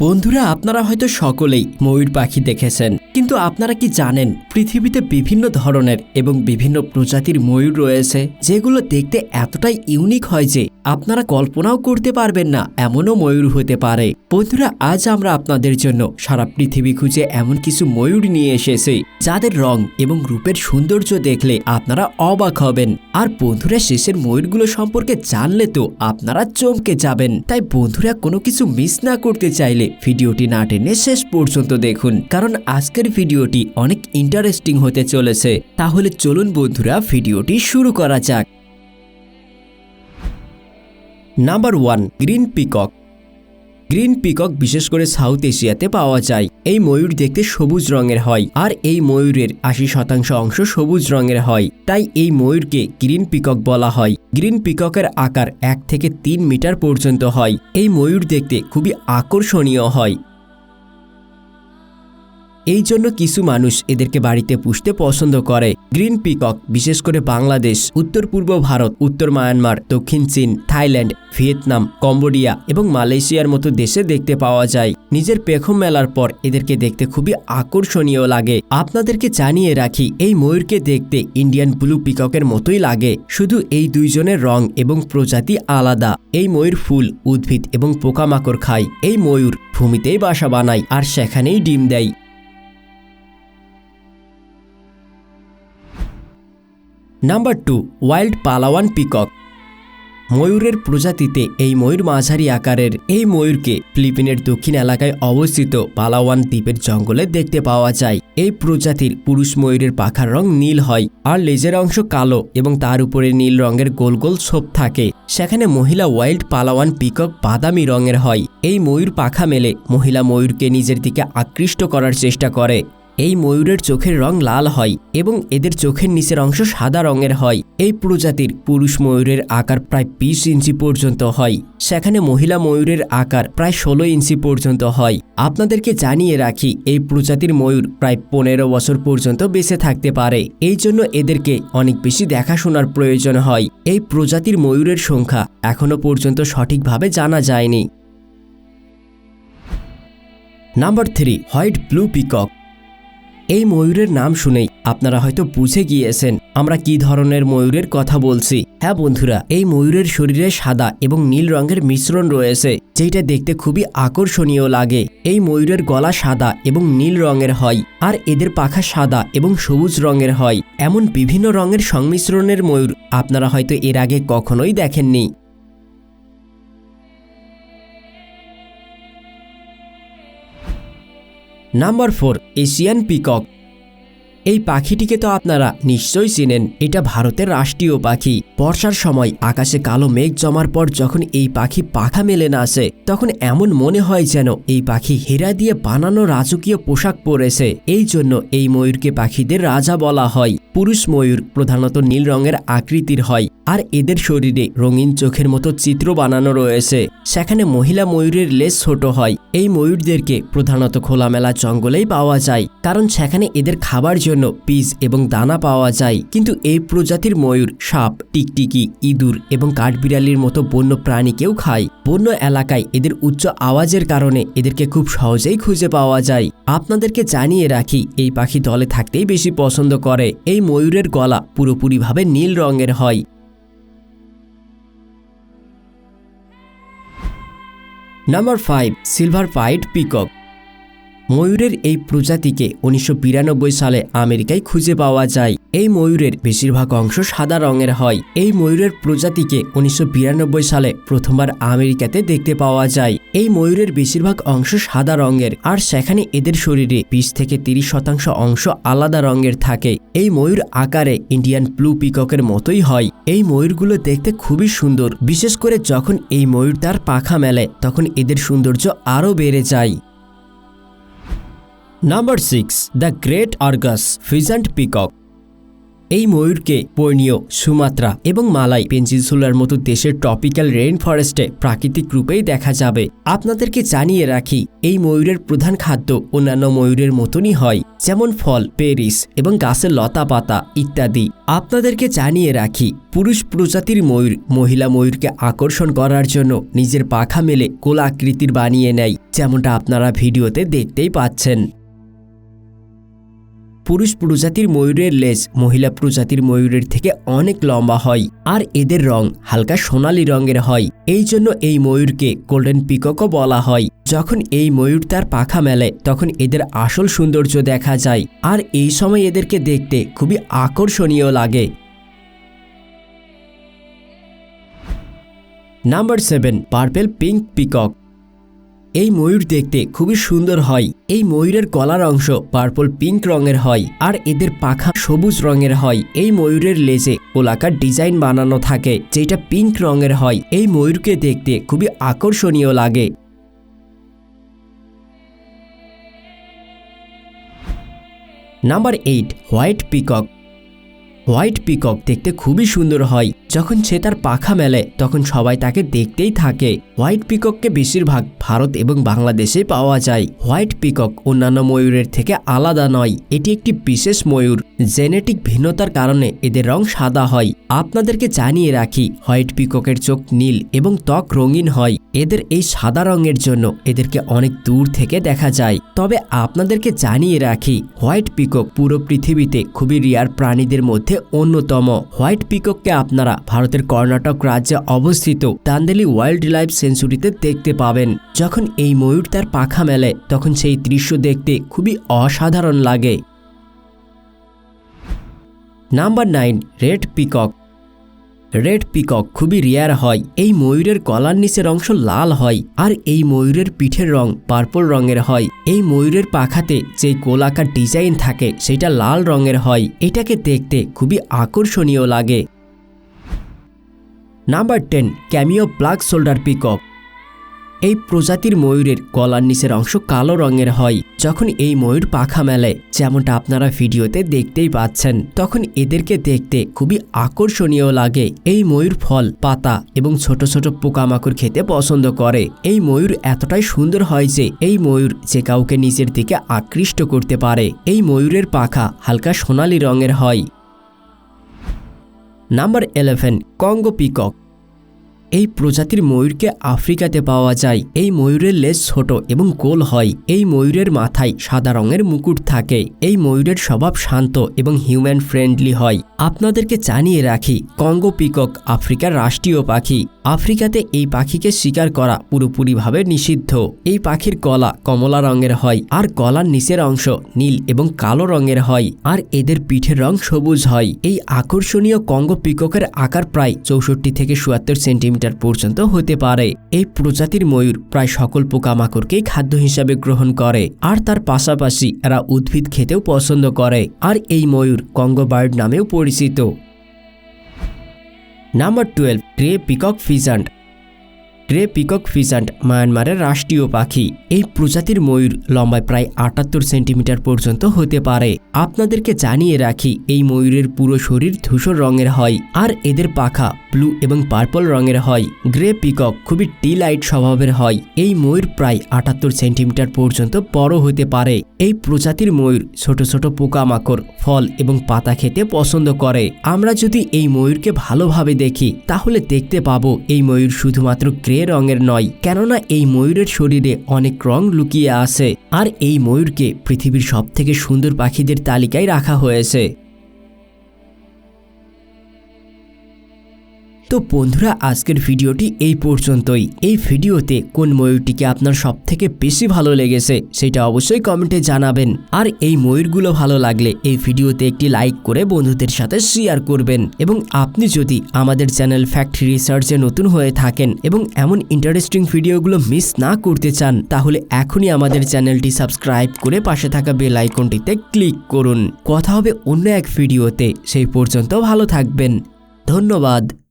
বন্ধুরা আপনারা হয়তো সকলেই ময়ূর পাখি দেখেছেন। কিন্তু আপনারা কি জানেন, পৃথিবীতে বিভিন্ন ধরনের এবং বিভিন্ন প্রজাতির ময়ূর রয়েছে, যেগুলো দেখতে এতটাই ইউনিক হয় যে আপনারা কল্পনাও করতে পারবেন না এমনও ময়ূর হতে পারে। বন্ধুরা, আজ আমরা আপনাদের জন্য সারা পৃথিবী খুঁজে এমন কিছু ময়ূর নিয়ে এসেছি, যাদের রং এবং রূপের সৌন্দর্য দেখলে আপনারা অবাক হবেন। আর বন্ধুরা, শেষের ময়ূরগুলো সম্পর্কে জানলে তো আপনারা চমকে যাবেন। তাই বন্ধুরা, কোনো কিছু মিস না করতে চাইলে ভিডিওটি না টেনে শেষ পর্যন্ত দেখুন, কারণ আজকের ভিডিওটি অনেক ইন্টারেস্টিং হতে চলেছে। তাহলে চলুন বন্ধুরা, ভিডিওটি শুরু করা যাক। Number one green peacock green peacock বিশেষ করে সাউথ এশিয়াতে পাওয়া যায়। এই ময়ূর দেখতে সবুজ রঙের হয় আর এই ময়ূরের আশি শতাংশ অংশ সবুজ রঙের হয়। তাই এই ময়ূরকে গ্রিন পিকক বলা হয়। গ্রিন পিককের আকার এক থেকে তিন মিটার পর্যন্ত হয়। এই ময়ূর দেখতে খুবই আকর্ষণীয় হয়। এই জন্য কিছু মানুষ এদেরকে বাড়িতে পুষতে পছন্দ করে। গ্রিন পিকক, বিশেষ করে বাংলাদেশ, উত্তর পূর্ব ভারত, উত্তর মায়ানমার, দক্ষিণ চীন, থাইল্যান্ড, ভিয়েতনাম, কম্বোডিয়া এবং মালয়েশিয়ার মতো দেশে দেখতে পাওয়া যায়। নিজের পেখম মেলার পর এদেরকে দেখতে খুবই আকর্ষণীয় লাগে। আপনাদেরকে জানিয়ে রাখি, এই ময়ূরকে দেখতে ইন্ডিয়ান ব্লু পিককের মতোই লাগে। শুধু এই দুইজনের রং এবং প্রজাতি আলাদা। এই ময়ূর ফুল, উদ্ভিদ এবং পোকামাকড় খায়। এই ময়ূর ভূমিতেই বাসা বানায় আর সেখানেই ডিম দেয়। Number two wild Palawan peacock ময়ূরের প্রজাতিতে এই ময়ূর মাঝারি আকারের। এই ময়ূরকে ফিলিপিনের দক্ষিণ এলাকায় অবস্থিত পালাওয়ান দ্বীপের জঙ্গলে দেখতে পাওয়া যায়। এই প্রজাতির পুরুষ ময়ূরের পাখার রং নীল হয় আর লেজের অংশ কালো এবং তার উপরে নীল রঙের গোল গোল ছোপ থাকে। সেখানে মহিলা ওয়াইল্ড পালাওয়ান পিকক বাদামি রঙের হয়। এই ময়ূর পাখা মেলে। মহিলা ময়ূরকে নিজের দিকে আকৃষ্ট করার চেষ্টা করে। এই ময়ূরের চোখের রং লাল হয় এবং এদের চোখের নিচের অংশ সাদা রঙের হয়। এই প্রজাতির পুরুষ ময়ূরের আকার প্রায় বিশ ইঞ্চি পর্যন্ত হয়। সেখানে মহিলা ময়ূরের আকার প্রায় ষোলো ইঞ্চি পর্যন্ত হয়। আপনাদেরকে জানিয়ে রাখি, এই প্রজাতির ময়ূর প্রায় পনেরো বছর পর্যন্ত বেঁচে থাকতে পারে। এই জন্য এদেরকে অনেক বেশি দেখাশোনার প্রয়োজন হয়। এই প্রজাতির ময়ূরের সংখ্যা এখনও পর্যন্ত সঠিকভাবে জানা যায়নি। Number three, white blue peacock. এই ময়ূরের নাম শুনেই আপনারা হয়তো বুঝে গিয়েছেন আমরা কি ধরনের ময়ূরের কথা বলছি। হ্যাঁ বন্ধুরা, এই ময়ূরের শরীরে সাদা এবং নীল রঙের মিশ্রণ রয়েছে যেটা দেখতে খুবই আকর্ষণীয় লাগে। এই ময়ূরের গলা সাদা এবং নীল রঙের হয়, আর এদের পাখা সাদা এবং সবুজ রঙের হয়। এমন বিভিন্ন রঙের সংমিশ্রণের ময়ূর আপনারা হয়তো এর আগে কখনোই দেখেননি। নাম্বার ফোর এশিয়ান পিকক এই পাখিটিকে তো আপনারা নিশ্চয়ই চেনেন। এটা ভারতের রাষ্ট্রীয় পাখি। বর্ষার সময় আকাশে কালো মেঘ জমার পর যখন এই পাখি পাখা মেলে না আসে, তখন এমন মনে হয় যেন এই পাখি হেরা দিয়ে বানানো রাজকীয় পোশাক পরেছে। এই জন্য এই ময়ূরকে পাখিদের রাজা বলা হয়। পুরুষ ময়ূর প্রধানত নীল রঙের আকৃতির হয়। আর এদের শরীরে রঙিন চোখের মতো চিত্র বানানো রয়েছে। সেখানে মহিলা ময়ূরের লেজ ছোট হয়। এই ময়ূরদেরকে প্রধানত খোলামেলা জঙ্গলেই পাওয়া যায়। কারণ সেখানে এদের খাবার জন্য পিস এবং দানা পাওয়া যায়। কিন্তু এই প্রজাতির ময়ূর সাপ, টিকটিকি, ইঁদুর এবং কাঠবিড়ালির মতো বন্য প্রাণীকেও খায়। বন্য এলাকায় এদের উচ্চ আওয়াজের কারণে এদেরকে খুব সহজেই খুঁজে পাওয়া যায়। আপনাদেরকে জানিয়ে রাখি, এই পাখি দলে থাকতেই বেশি পছন্দ করে। এই ময়ূরের গলা পুরোপুরিভাবে নীল রঙের হয়। Number five silver pied peacock ময়ূরের এই প্রজাতিকে উনিশশো বিরানব্বই সালে আমেরিকায় খুঁজে পাওয়া যায়। এই ময়ূরের বেশিরভাগ অংশ সাদা রঙের হয়। এই ময়ূরের প্রজাতিকে উনিশশো বিরানব্বই সালে প্রথমবার আমেরিকাতে দেখতে পাওয়া যায়। এই ময়ূরের বেশিরভাগ অংশ সাদা রঙের, আর সেখানে এদের শরীরে বিশ থেকে তিরিশ শতাংশ অংশ আলাদা রঙের থাকে। এই ময়ূর আকারে ইন্ডিয়ান ব্লু পিককের মতোই হয়। এই ময়ূরগুলো দেখতে খুবই সুন্দর। বিশেষ করে যখন এই ময়ূর তার পাখা মেলে, তখন এদের সৌন্দর্য আরও বেড়ে যায়। Number six the great argus pheasant peacock এই ময়ূরকে বর্নিও সুমাত্রা এবং মালাই পেনজিনসুলার মতো দেশের ট্রপিক্যাল রেইন ফরেস্টে প্রাকৃতিক রূপেই দেখা যাবে। আপনাদেরকে জানিয়ে রাখি, এই ময়ূরের প্রধান খাদ্য অন্যান্য ময়ূরের মতনই হয়, যেমন ফল, পেরিস এবং গাছের লতা পাতা ইত্যাদি। আপনাদেরকে জানিয়ে রাখি, পুরুষ প্রজাতির ময়ূর মহিলা ময়ূরকে আকর্ষণ করার জন্য নিজের পাখা মেলে গোলাকৃতির বানিয়ে নেয়, যেমনটা আপনারা ভিডিওতে দেখতেই পাচ্ছেন। পুরুষ প্রজাতির ময়ূরের লেজ মহিলা প্রজাতির ময়ূরের থেকে অনেক লম্বা হয় আর এদের রং হালকা সোনালী রঙের হয়। এই জন্য এই ময়ূরকে গোল্ডেন পিককও বলা হয়। যখন এই ময়ূর তার পাখা মেলে, তখন এদের আসল সৌন্দর্য দেখা যায় আর এই সময় এদেরকে দেখতে খুবই আকর্ষণীয় লাগে। Number seven purple pink peacock এই ময়ূর দেখতে খুবই সুন্দর হয়। এই ময়ূরের গলার অংশ পার্পল পিঙ্ক রঙের হয় আর এদের পাখা সবুজ রঙের হয়। এই ময়ূরের লেজে গোলাকার ডিজাইন বানানো থাকে, যেটা পিঙ্ক রঙের হয়। এই ময়ূরকে দেখতে খুবই আকর্ষণীয় লাগে। Number eight white peacock white peacock দেখতে খুবই সুন্দর হয়। যখন সে তার পাখা মেলে, তখন সবাই তাকে দেখতেই থাকে। হোয়াইট পিকককে বেশিরভাগ ভারত এবং বাংলাদেশে পাওয়া যায়। হোয়াইট পিকক অন্যান্য ময়ূরের থেকে আলাদা নয়, এটি একটি বিশেষ ময়ূর। জেনেটিক ভিন্নতার কারণে এদের রং সাদা হয়। আপনাদেরকে জানিয়ে রাখি, হোয়াইট পিককের চোখ নীল এবং ত্বক রঙিন হয়। এদের এই সাদা রঙের জন্য এদেরকে অনেক দূর থেকে দেখা যায়। তবে আপনাদেরকে জানিয়ে রাখি, হোয়াইট পিকক পুরো পৃথিবীতে খুবই রিয়ার প্রাণীদের মধ্যে অন্যতম। হোয়াইট পিকককে আপনারা ভারতের কর্ণাটক রাজ্যে অবস্থিত তান্দেলি ওয়াইল্ড লাইফ সেঞ্চুরিতে দেখতে পাবেন। যখন এই ময়ূর তার পাখা মেলে, তখন সেই দৃশ্য দেখতে খুবই অসাধারণ লাগে। Number nine, red peacock. Red peacock খুবই রেয়ার হয়। এই ময়ূরের কলার নিচের অংশ লাল হয় আর এই ময়ূরের পিঠের রং পার্পল রঙের হয়। এই ময়ূরের পাখাতে যে গোলাকার ডিজাইন থাকে, সেটা লাল রঙের হয়। এটাকে দেখতে খুবই আকর্ষণীয় লাগে। Number ten cameo black shoulder peacock এই প্রজাতির ময়ূরের গলার নিচের অংশ কালো রঙের হয়। যখন এই ময়ূর পাখা মেলে যেমনটা আপনারা ভিডিওতে দেখতেই পাচ্ছেন, তখন এদেরকে দেখতে খুবই আকর্ষণীয় লাগে। এই ময়ূর ফল, পাতা এবং ছোট ছোট পোকামাকড় খেতে পছন্দ করে। এই ময়ূর এতটাই সুন্দর হয় যে, এই ময়ূর যে কাউকে নিজের দিকে আকৃষ্ট করতে পারে। এই ময়ূরের পাখা হালকা সোনালী রঙের হয়। Number eleven Congo peacock. এই প্রজাতির ময়ূরকে আফ্রিকাতে পাওয়া যায়। এই ময়ূরের লেজ ছোট এবং গোল হয়। এই ময়ূরের মাথায় সাদা রঙের মুকুট থাকে। এই ময়ূরের স্বভাব শান্ত এবং হিউম্যান ফ্রেন্ডলি হয়। আপনাদেরকে জানিয়ে রাখি কঙ্গো পিকক আফ্রিকার রাষ্ট্রীয় পাখি। আফ্রিকাতে এই পাখিকে শিকার করা পুরোপুরিভাবে নিষিদ্ধ। এই পাখির গলা কমলা রঙের হয় আর গলার নিচের অংশ নীল এবং কালো রঙের হয় আর এদের পিঠের রং সবুজ হয়। এই আকর্ষণীয় কঙ্গো পিককের আকার প্রায় চৌষট্টি থেকে চুয়াত্তর সেন্টিমিটার পর্যন্ত হতে পারে। এই প্রজাতির ময়ূর প্রায় সকল পোকামাকড়কেই খাদ্য হিসাবে গ্রহণ করে আর তার পাশাপাশি এরা উদ্ভিদ খেতেও পছন্দ করে। আর এই ময়ূর কঙ্গো বার্ড নামেও পরিচিত। Number twelve grey peacock pheasant grey peacock pheasant মায়ানমারের রাষ্ট্রীয় পাখি এই প্রজাতির ময়ূর লম্বায় প্রায় আটাত্তর সেন্টিমিটার পর্যন্ত হতে পারে। আপনাদেরকে জানিয়ে রাখি, এই ময়ূরের পুরো শরীর ধূসর রঙের হয় আর এদের পাখা ব্লু এবং পার্পল রঙের হয়। গ্রে পিকক খুবই টি লাইট স্বভাবের হয়। এই ময়ূর প্রায় আটাত্তর সেন্টিমিটার পর্যন্ত বড় হতে পারে। এই প্রজাতির ময়ূর ছোট ছোট পোকামাকড়, ফল এবং পাতা খেতে পছন্দ করে। আমরা যদি এই ময়ূরকে ভালোভাবে দেখি, তাহলে দেখতে পাবো এই ময়ূর শুধুমাত্র গ্রে রঙের নয়, কেননা এই ময়ূরের শরীরে অনেক রং লুকিয়ে আছে। আর এই ময়ূরকে পৃথিবীর সবথেকে সুন্দর পাখিদের তালিকায় রাখা হয়েছে। তো বন্ধুরা, আজকের ভিডিওটি এই পর্যন্তই। এই ভিডিওতে কোন ময়ূরটিকে আপনার সব থেকে বেশি ভালো লেগেছে সেটা অবশ্যই কমেন্টে জানাবেন। আর এই ময়ূরগুলো ভালো লাগলে এই ভিডিওতে একটি লাইক করে বন্ধুদের সাথে শেয়ার করবেন। এবং আপনি যদি আমাদের চ্যানেল ফ্যাক্ট রিসার্চে নতুন হয়ে থাকেন এবং এমন ইন্টারেস্টিং ভিডিওগুলো মিস না করতে চান, তাহলে এখনই আমাদের চ্যানেলটি সাবস্ক্রাইব করে পাশে থাকা বেল আইকনটিতে ক্লিক করুন। কথা হবে অন্য এক ভিডিওতে। সেই পর্যন্ত ভালো থাকবেন। ধন্যবাদ।